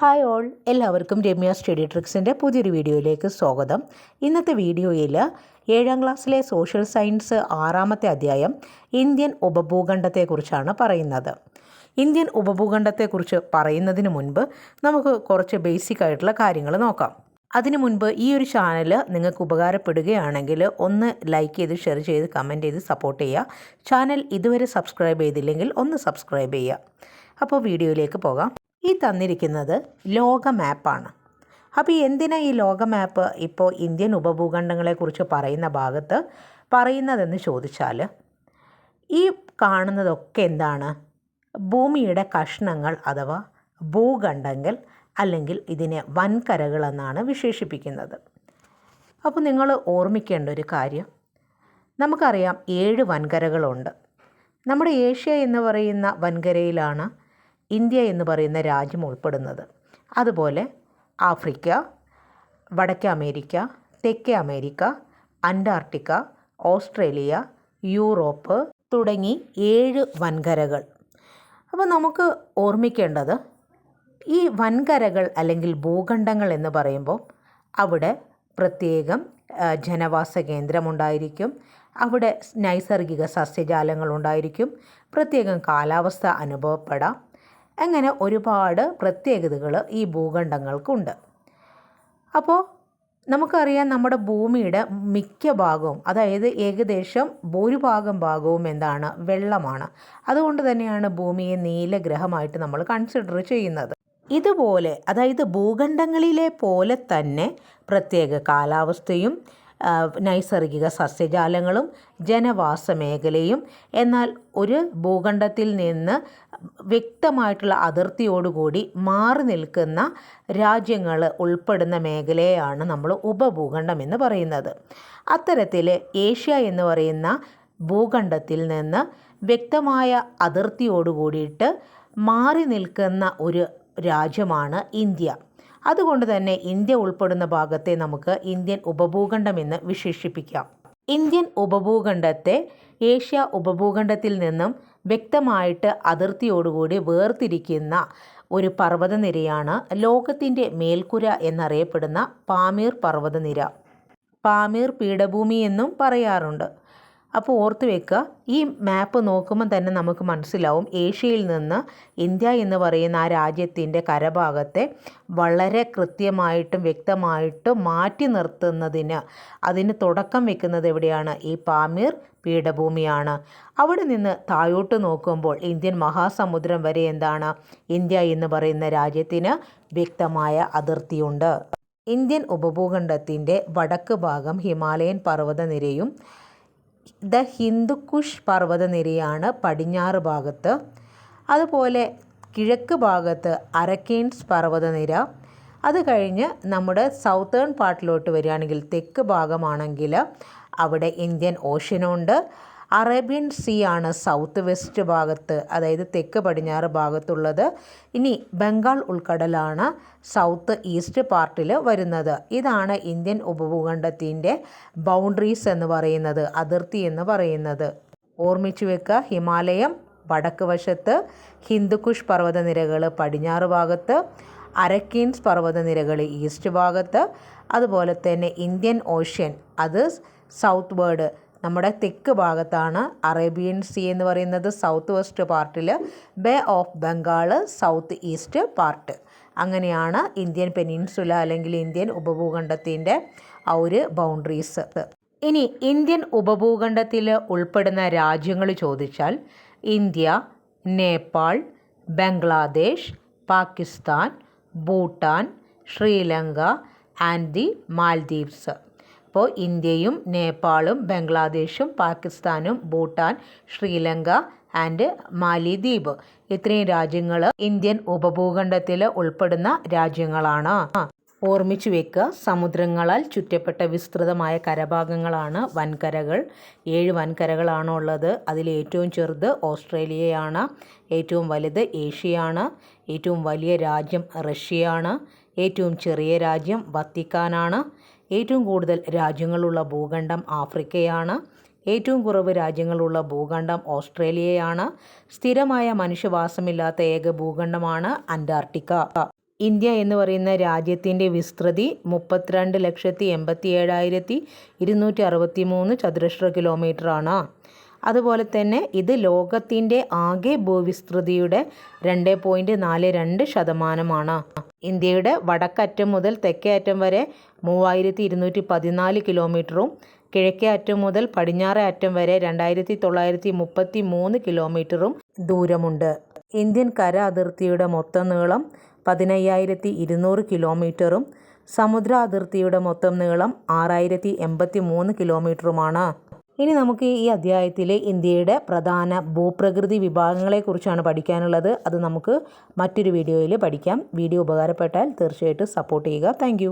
Hi all. എല്ലാവർക്കും Ramya study ട്രിക്സിന്റെ പുതിയൊരു വീഡിയോയിലേക്ക് സ്വാഗതം. ഇന്നത്തെ വീഡിയോയിൽ ഏഴാം ക്ലാസ്സിലെ സോഷ്യൽ സയൻസ് ആറാമത്തെ അധ്യായം ഇന്ത്യൻ ഉപഭൂഖണ്ഡത്തെക്കുറിച്ചാണ് പറയുന്നത്. ഇന്ത്യൻ ഉപഭൂഖണ്ഡത്തെക്കുറിച്ച് പറയുന്നതിന് മുൻപ് നമുക്ക് കുറച്ച് ബേസിക് ആയിട്ടുള്ള കാര്യങ്ങൾ നോക്കാം. അതിനു മുൻപ് ഈ ഒരു ചാനൽ നിങ്ങൾക്ക് ഉപകാരപ്പെടുകയാണെങ്കിൽ ഒന്ന് ലൈക്ക് ചെയ്ത് ഷെയർ ചെയ്ത് കമന്റ് ചെയ്ത് സപ്പോർട്ട് ചെയ്യുക. ചാനൽ ഇതുവരെ സബ്സ്ക്രൈബ് ചെയ്തില്ലെങ്കിൽ ഒന്ന് സബ്സ്ക്രൈബ് ചെയ്യുക. അപ്പോൾ വീഡിയോയിലേക്ക് പോകാം. ഈ തന്നിരിക്കുന്നത് ലോക മാപ്പാണ് അപ്പോൾ എന്തിനാ ഈ ലോക മാപ്പ് ഇപ്പോൾ ഇന്ത്യൻ ഉപഭൂഖണ്ഡങ്ങളെക്കുറിച്ച് പറയുന്ന ഭാഗത്ത് പറയുന്നതെന്ന് ചോദിച്ചാൽ ഈ കാണുന്നതൊക്കെ എന്താണ്? ഭൂമിയുടെ കഷ്ണങ്ങൾ അഥവാ ഭൂഖണ്ഡങ്ങൾ അല്ലെങ്കിൽ ഇതിനെ വൻകരകൾ എന്നാണ് വിശേഷിപ്പിക്കുന്നത്. അപ്പോൾ നിങ്ങൾ ഓർമ്മിക്കേണ്ട ഒരു കാര്യം. നമുക്കറിയാം ഏഴ് വൻകരകളുണ്ട്. നമ്മുടെ ഏഷ്യ എന്ന് പറയുന്ന വൻകരയിലാണ് ഇന്ത്യ എന്ന് പറയുന്ന രാജ്യം ഉൾപ്പെടുന്നത്. അതുപോലെ ആഫ്രിക്ക വടക്കേ അമേരിക്ക തെക്കേ അമേരിക്ക അന്റാർട്ടിക്ക ഓസ്ട്രേലിയ യൂറോപ്പ് തുടങ്ങി ഏഴ് വൻകരകൾ. അപ്പോൾ നമുക്ക് ഓർമ്മിക്കേണ്ടത് ഈ വൻകരകൾ അല്ലെങ്കിൽ ഭൂഖണ്ഡങ്ങൾ എന്ന് പറയുമ്പോൾ അവിടെ പ്രത്യേകം ജനവാസ കേന്ദ്രമുണ്ടായിരിക്കും അവിടെ നൈസർഗിക സസ്യജാലങ്ങൾ ഉണ്ടായിരിക്കും. പ്രത്യേകം കാലാവസ്ഥ അനുഭവപ്പെടാം. അങ്ങനെ ഒരുപാട് പ്രത്യേകതകൾ ഈ ഭൂഖണ്ഡങ്ങൾക്കുണ്ട്. അപ്പോൾ നമുക്കറിയാം നമ്മുടെ ഭൂമിയുടെ മിക്ക ഭാഗവും അതായത് ഏകദേശം ഭൂരിഭാഗം ഭാഗവും എന്താണ്? വെള്ളമാണ്. അതുകൊണ്ട് തന്നെയാണ് ഭൂമിയെ നീലഗ്രഹമായിട്ട് നമ്മൾ കൺസിഡർ ചെയ്യുന്നത്. ഇതുപോലെ അതായത് ഭൂഖണ്ഡങ്ങളിലെ പോലെ തന്നെ പ്രത്യേക കാലാവസ്ഥയും നൈസർഗിക സസ്യജാലങ്ങളും ജനവാസ മേഖലയും എന്നാൽ ഒരു ഭൂഖണ്ഡത്തിൽ നിന്ന് വ്യക്തമായിട്ടുള്ള അതിർത്തിയോടുകൂടി മാറി നിൽക്കുന്ന രാജ്യങ്ങൾ ഉൾപ്പെടുന്ന മേഖലയാണ് നമ്മൾ ഉപഭൂഖണ്ഡം എന്ന് പറയുന്നത്. അത്തരത്തിൽ ഏഷ്യ എന്ന് പറയുന്ന ഭൂഖണ്ഡത്തിൽ നിന്ന് വ്യക്തമായ അതിർത്തിയോടുകൂടിയിട്ട് മാറി നിൽക്കുന്ന ഒരു രാജ്യമാണ് ഇന്ത്യ. അതുകൊണ്ട് തന്നെ ഇന്ത്യ ഉൾപ്പെടുന്ന ഭാഗത്തെ നമുക്ക് ഇന്ത്യൻ ഉപഭൂഖണ്ഡം എന്ന് വിശേഷിപ്പിക്കാം. ഇന്ത്യൻ ഉപഭൂഖണ്ഡത്തെ ഏഷ്യ ഉപഭൂഖണ്ഡത്തിൽ നിന്നും വ്യക്തമായിട്ട് അതിർത്തിയോടുകൂടി വേർതിരിക്കുന്ന ഒരു പർവതനിരയാണ് ലോകത്തിന്റെ മേൽക്കുര എന്നറിയപ്പെടുന്ന പാമീർ പർവതനിര. പാമീർ പീഠഭൂമി എന്നും പറയാറുണ്ട്. അപ്പോൾ ഓർത്ത് വെക്കുക ഈ മാപ്പ് നോക്കുമ്പോൾ തന്നെ നമുക്ക് മനസ്സിലാവും ഏഷ്യയിൽ നിന്ന് ഇന്ത്യ എന്ന് പറയുന്ന ആ രാജ്യത്തിന്റെ കരഭാഗത്തെ വളരെ കൃത്യമായിട്ടും വ്യക്തമായിട്ടും മാറ്റി നിർത്തുന്നതിന് അതിന് തുടക്കം വെക്കുന്നത് എവിടെയാണ്? ഈ പാമീർ പീഠഭൂമിയാണ്. അവിടെ നിന്ന് താഴോട്ട് നോക്കുമ്പോൾ ഇന്ത്യൻ മഹാസമുദ്രം വരെ എന്താണ്? ഇന്ത്യ എന്ന് പറയുന്ന രാജ്യത്തിന് വ്യക്തമായ അതിർത്തിയുണ്ട്. ഇന്ത്യൻ ഉപഭൂഖണ്ഡത്തിന്റെ വടക്ക് ഭാഗം ഹിമാലയൻ പർവതനിരയും ദ ഹിന്ദുക്കുഷ് പർവതനിരയാണ് പടിഞ്ഞാറ് ഭാഗത്ത്. അതുപോലെ കിഴക്ക് ഭാഗത്ത് അരക്കേൻസ് പർവതനിര. അത് കഴിഞ്ഞ് നമ്മുടെ സൗത്തേൺ പാർട്ടിലോട്ട് വരികയാണെങ്കിൽ തെക്ക് ഭാഗമാണെങ്കിൽ അവിടെ ഇന്ത്യൻ ഓഷ്യനുണ്ട്. അറേബ്യൻ സീ ആണ് സൗത്ത് വെസ്റ്റ് ഭാഗത്ത് അതായത് തെക്ക് പടിഞ്ഞാറ് ഭാഗത്തുള്ളത്. ഇനി ബംഗാൾ ഉൾക്കടലാണ് സൗത്ത് ഈസ്റ്റ് പാർട്ടിൽ വരുന്നത്. ഇതാണ് ഇന്ത്യൻ ഉപഭൂഖണ്ഡത്തിന്റെ ബൗണ്ടറീസ് എന്ന് പറയുന്നത് അതിർത്തി എന്ന് പറയുന്നത്. ഓർമ്മിച്ചു വെക്കുക ഹിമാലയം വടക്ക് വശത്ത് ഹിന്ദുക്കുഷ് പർവതനിരകൾ പടിഞ്ഞാറ് ഭാഗത്ത് അരക്കീൻസ് പർവതനിരകൾ ഈസ്റ്റ് ഭാഗത്ത് അതുപോലെ തന്നെ ഇന്ത്യൻ ഓഷ്യൻ അത് സൗത്ത് വേർഡ് നമ്മുടെ തെക്ക് ഭാഗത്താണ് അറേബ്യൻ സീ എന്ന് പറയുന്നത് സൗത്ത് വെസ്റ്റ് പാർട്ടിൽ bay of Bengal south east part. അങ്ങനെയാണ് ഇന്ത്യൻ പെനിൻസുല അല്ലെങ്കിൽ ഇന്ത്യൻ ഉപഭൂഖണ്ഡത്തിന്റെ ആ ഒരു ബൗണ്ടറീസ്. ഇനി ഇന്ത്യൻ ഉപഭൂഖണ്ഡത്തിൽ ഉൾപ്പെടുന്ന രാജ്യങ്ങൾ ചോദിച്ചാൽ India Nepal Bangladesh Pakistan Bhutan Sri Lanka and the Maldives. അപ്പോൾ ഇന്ത്യയും നേപ്പാളും ബംഗ്ലാദേശും പാകിസ്ഥാനും ഭൂട്ടാൻ ശ്രീലങ്ക ആൻഡ് മാലിദ്വീപ്. ഇത്രയും രാജ്യങ്ങൾ ഇന്ത്യൻ ഉപഭൂഖണ്ഡത്തിൽ ഉൾപ്പെടുന്ന രാജ്യങ്ങളാണ്. ഓർമ്മിച്ചു വെക്കുക സമുദ്രങ്ങളാൽ ചുറ്റപ്പെട്ട വിസ്തൃതമായ കരഭാഗങ്ങളാണ് വൻകരകൾ. ഏഴ് വൻകരകളാണ് ഉള്ളത്. അതിൽ ഏറ്റവും ചെറുത് ഓസ്ട്രേലിയയാണ്. ഏറ്റവും വലുത് ഏഷ്യയാണ്. ഏറ്റവും വലിയ രാജ്യം റഷ്യയാണ്. ഏറ്റവും ചെറിയ രാജ്യം വത്തിക്കാനാണ്. ഏറ്റവും കൂടുതൽ രാജ്യങ്ങളുള്ള ഭൂഖണ്ഡം ആഫ്രിക്കയാണ്. ഏറ്റവും കുറവ് രാജ്യങ്ങളുള്ള ഭൂഖണ്ഡം ഓസ്ട്രേലിയയാണ്. സ്ഥിരമായ മനുഷ്യവാസമില്ലാത്ത ഏക ഭൂഖണ്ഡമാണ് അന്റാർട്ടിക്ക. ഇന്ത്യ എന്ന് പറയുന്ന രാജ്യത്തിന്റെ വിസ്തൃതി മുപ്പത്തിരണ്ട് ലക്ഷത്തി എൺപത്തി ഏഴായിരത്തി ഇരുന്നൂറ്റി അറുപത്തി മൂന്ന് ചതുരശ്ര കിലോമീറ്ററാണ്. അതുപോലെ തന്നെ ഇത് ലോകത്തിന്റെ ആകെ ഭൂവിസ്തൃതിയുടെ രണ്ട് പോയിന്റ് നാല് രണ്ട് ശതമാനമാണ്. ഇന്ത്യയുടെ വടക്കറ്റം മുതൽ തെക്കേ അറ്റം വരെ മൂവായിരത്തി ഇരുന്നൂറ്റി പതിനാല് കിലോമീറ്ററും കിഴക്കേ അറ്റം മുതൽ പടിഞ്ഞാറേ അറ്റം വരെ രണ്ടായിരത്തി തൊള്ളായിരത്തി മുപ്പത്തി മൂന്ന് കിലോമീറ്ററും ദൂരമുണ്ട്. ഇന്ത്യൻ കര അതിർത്തിയുടെ മൊത്തം നീളം പതിനയ്യായിരത്തി ഇരുന്നൂറ് കിലോമീറ്ററും സമുദ്ര അതിർത്തിയുടെ മൊത്തം നീളം ആറായിരത്തി എൺപത്തി മൂന്ന് കിലോമീറ്ററുമാണ്. ഇനി നമുക്ക് ഈ അധ്യായത്തിൽ ഇന്ത്യയുടെ പ്രധാന ഭൂപ്രകൃതി വിഭാഗങ്ങളെക്കുറിച്ചാണ് പഠിക്കാനുള്ളത്. അത് നമുക്ക് മറ്റൊരു വീഡിയോയിൽ പഠിക്കാം. വീഡിയോ ഉപകാരപ്പെട്ടാൽ തീർച്ചയായിട്ടും സപ്പോർട്ട് ചെയ്യുക. താങ്ക്